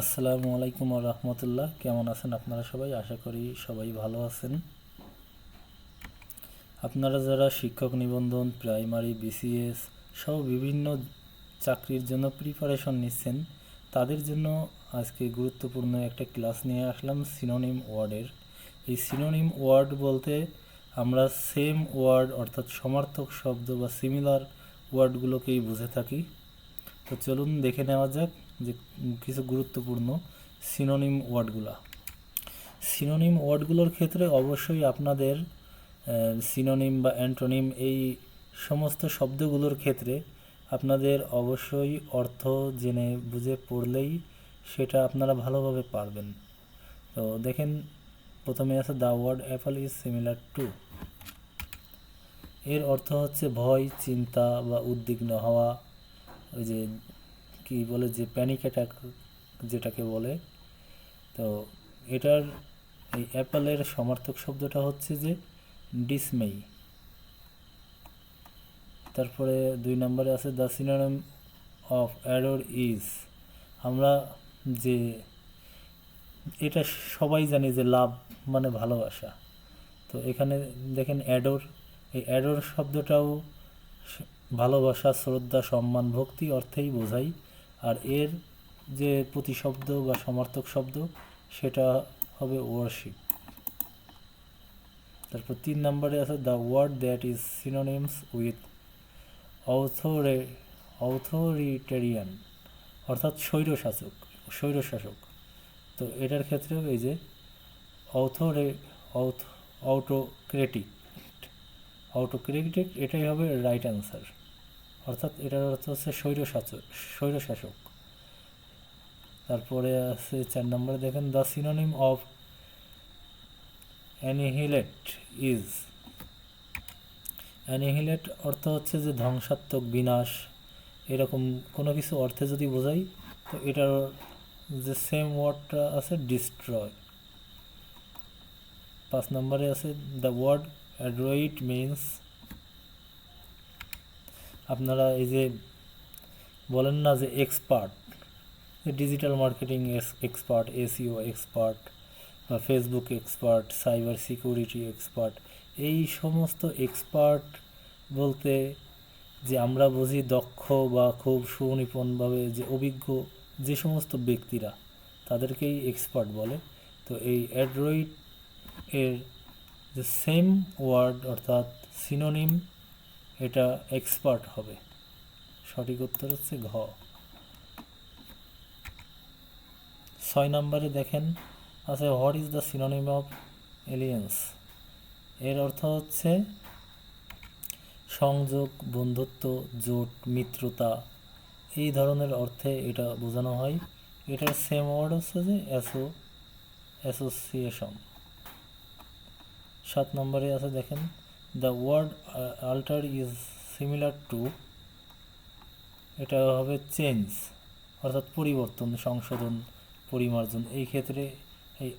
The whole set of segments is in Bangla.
আসসালামু আলাইকুম রহমতুল্লাহ। কেমন আছেন আপনারা সবাই? আশা করি সবাই ভালো আছেন। আপনারা যারা শিক্ষক নিবন্ধন, প্রাইমারি, বিসিএস সহ বিভিন্ন চাকরির জন্য প্রিপারেশন নিচ্ছেন, তাদের জন্য আজকে গুরুত্বপূর্ণ একটা ক্লাস নিয়ে আসলাম সিনোনিম ওয়ার্ডের এই সিনোনিম ওয়ার্ড বলতে আমরা সেম ওয়ার্ড অর্থাৎ সমার্থক শব্দ বা সিমিলার ওয়ার্ডগুলোকেই বুঝে থাকি। তো চলুন দেখে নেওয়া যাক যে কিছু গুরুত্বপূর্ণ সিনোনিম ওয়ার্ডগুলা। সিনোনিম ওয়ার্ডগুলোর ক্ষেত্রে অবশ্যই আপনাদের সিনোনিম বা অ্যান্টোনিম এই সমস্ত শব্দগুলোর ক্ষেত্রে আপনাদের অবশ্যই অর্থ জেনে বুঝে পড়লেই সেটা আপনারা ভালোভাবে পারবেন। তো দেখেন, প্রথমে আছে the word apple is similar to এর অর্থ হচ্ছে ভয়, চিন্তা বা উদ্বিগ্ন হওয়া ওই যে কি বলে যে প্যানিক অ্যাটাক যেটাকে বলে, তো এটার এই অ্যাপেলের সমার্থক শব্দটা হচ্ছে যে ডিসমেই তারপরে দুই নম্বরে আছে the synonym of adore is আমরা যে এটা সবাই জানি যে লাভ মানে ভালোবাসা। তো এখানে দেখেন অ্যাডোর এই অ্যাডোর শব্দটাও ভালোবাসা, শ্রদ্ধা, সম্মান, ভক্তি অর্থেই বোঝায় আর এর যে প্রতিশব্দ বা সমার্থক শব্দ, সেটা হবে ওয়ার্শিপ তারপর তিন নম্বরে আছে the word that is synonyms with অথরে authoritarian অর্থাৎ স্বৈরশাসক স্বৈরশাসক। তো এটার ক্ষেত্রেও এই যে অথরে অথ অটোক্রেটিক অটোক্রেটিক এটাই হবে রাইট অ্যান্সার অর্থাৎ এটার অর্থ হচ্ছে স্বৈরশাসক স্বৈরশাসক। তারপরে আছে চার নম্বরে দেখেন the synonym of annihilate is annihilate অর্থ হচ্ছে যে ধ্বংসাত্মক, বিনাশ, এরকম কোনো কিছু অর্থে যদি বোঝাই, তো এটার যে সেম ওয়ার্ডটা আছে ডিস্ট্রয় পাঁচ নম্বরে আছে দ্য ওয়ার্ড অ্যাড্রয়েড মিনস আপনারা এই যে বলেন না যে expert digital marketing expert SEO expert বা Facebook expert cyber security expert এই সমস্ত এক্সপার্ট বলতে যে আমরা বুঝি দক্ষ বা খুব সুনিপুণভাবে যে অভিজ্ঞ যে সমস্ত ব্যক্তিরা তাদেরকেই এক্সপার্ট বলে। তো এই অ্যাড্রয়েড এর যে সেম ওয়ার্ড অর্থাৎ সিনোনিম এটা এক্সপার্ট হবে। সঠিক উত্তর হচ্ছে ঘ। ছয় নম্বরে দেখেন আছে what is the synonym of aliens এর অর্থ হচ্ছে সংযোগ, বন্ধুত্ব, জোট, মিত্রতা। এই ধরনের অর্থে এটা বোঝানো হয়। এটার সেম ওয়ার্ড হচ্ছে যে অ্যাসো অ্যাসোসিয়েশন সাত নম্বরে আছে দেখেন the word alter is similar to এটা হবে চেঞ্জ অর্থাৎ পরিবর্তন, সংশোধন, পরিমার্জন। এই ক্ষেত্রে এই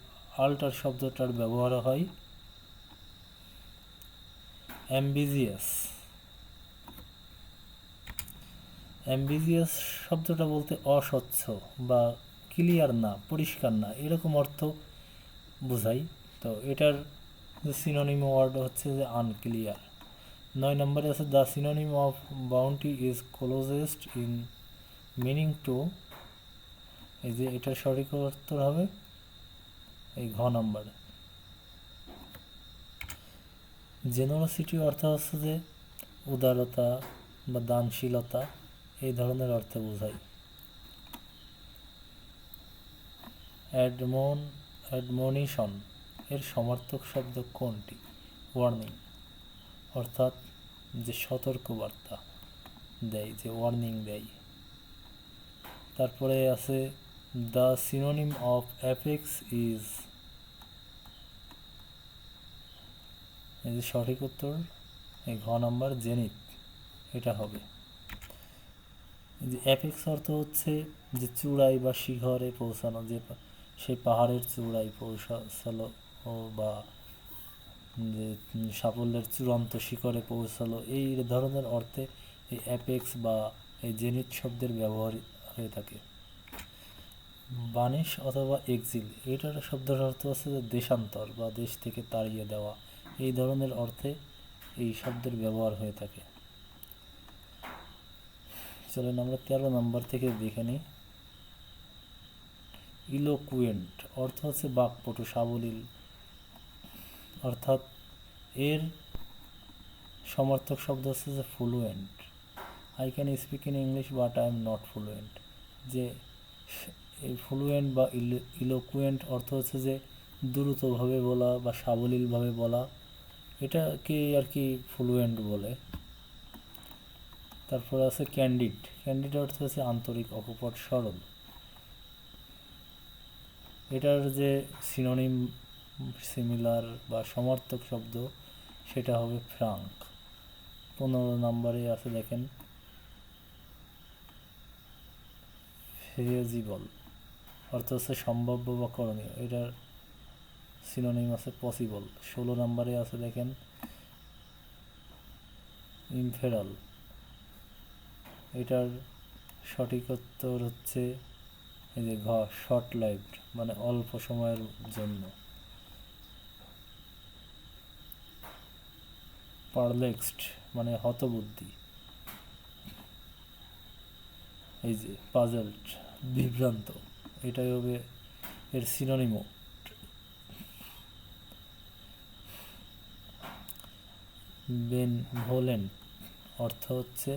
আল্টার শব্দটার ব্যবহার হয় অ্যাম্বিজিয়াস অ্যাম্বিজিয়াস শব্দটা বলতে অস্বচ্ছ বা ক্লিয়ার না, পরিষ্কার না, এরকম অর্থ বোঝাই তো এটার সিনোনিম ওয়ার্ড হচ্ছে যে আনক্লিয়ার নয় নম্বরে আছে the synonym of bounty is closest in meaning to এই যে এটার সঠিক উত্তর হবে এই ঘ নম্বর। জেনারসিটি অর্থ হচ্ছে যে উদারতা বা দানশীলতা, এই ধরনের অর্থে বোঝায়। অ্যাডমন অ্যাডমনিশন এর সমার্থক শব্দ কোনটি? ওয়ার্নিং অর্থাৎ যে সতর্কবার্তা দেয়, যে ওয়ার্নিং দেয়। তারপরে আছে the synonym of apex is এই যে সঠিক উত্তর, এই ঘ নাম্বার জেনিত এটা হবে। যে অ্যাপেক্স অর্থ হচ্ছে যে চূড়াই বা শিখরে পৌঁছানো, যে সেই পাহাড়ের চূড়ায় পৌঁছালো। ও বা সাফল্যের চূড়ান্ত শিখরে পৌঁছালো, এই ধরনের অর্থে এই অ্যাপেক্স বা এই জেনিত শব্দের ব্যবহার হয়ে থাকে। বানিশ অথবা এক্সিল এটার শব্দের অর্থ হচ্ছে যে দেশান্তর বা দেশ থেকে তাড়িয়ে দেওয়া। এই ধরনের অর্থে এই শব্দের ব্যবহার হয়ে থাকে। চলেন আমরা তেরো নম্বর থেকে দেখে নিই। ইলোকুয়েন্ট অর্থ হচ্ছে বাকপটু, সাবলীল অর্থাৎ এর সমর্থক শব্দ হচ্ছে যে fluent I can speak in English but I am not fluent যে এই ফ্লুয়েন্ট বা ইলোকুয়েন্ট অর্থ হচ্ছে যে দ্রুতভাবে বলা বা সাবলীলভাবে বলা। এটাকে আর কি ফ্লুয়েন্ট বলে। তারপর আছে ক্যান্ডিড ক্যান্ডিড অর্থ হচ্ছে আন্তরিক, অকপট, সরল। এটার যে সিনোনিম সিমিলার বা সমর্থক শব্দ, সেটা হবে ফ্রাঙ্ক পনেরো নম্বরে আছে দেখেন ফেজিবল অর্থ হচ্ছে সম্ভাব্য বা করণীয়, এটার সিনোনিম আছে পসিবল ষোলো নম্বরে আছে দেখেন ইনফেরাল এটার সঠিক উত্তর হচ্ছে এই যে ঘ শর্ট লাইফড মানে অল্প সময়ের জন্য। পারলেক্সড মানে হতবুদ্ধি। এই যে পাজলড বিভ্রান্ত, এটাই হবে এর সিনোনিমো বেন ভোলেন অর্থ হচ্ছে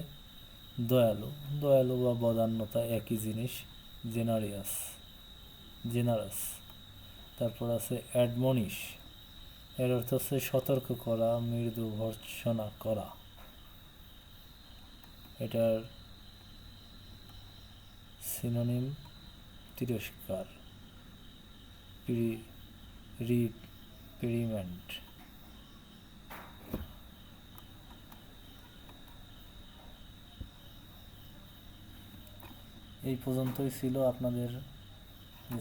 দয়ালু। দয়ালু বা বদান্যতা একই জিনিস, জেনারিয়াস, জেনারাস। তারপর আছে অ্যাডমনিশ এর অর্থ হচ্ছে সতর্ক করা, মৃদু ভর্সনা করা। এটার সিনোনিম তিরস্কার। রিপেরিমেন্ট এই পর্যন্তই ছিল আপনাদের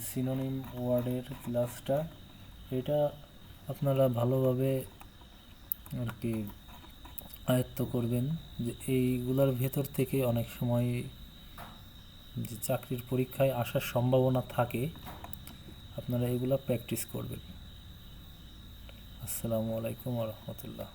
সিনোনিম ওয়ার্ডের ক্লাসটা এটা আপনারা ভালোভাবে আর কি আয়ত্ত করবেন যে এইগুলোর ভেতর থেকে অনেক সময় যে চাকরির পরীক্ষায় আসার সম্ভাবনা থাকে, আপনারা এগুলো প্র্যাকটিস করবেন। আসসালামু আলাইকুম রহমতুল্লাহ।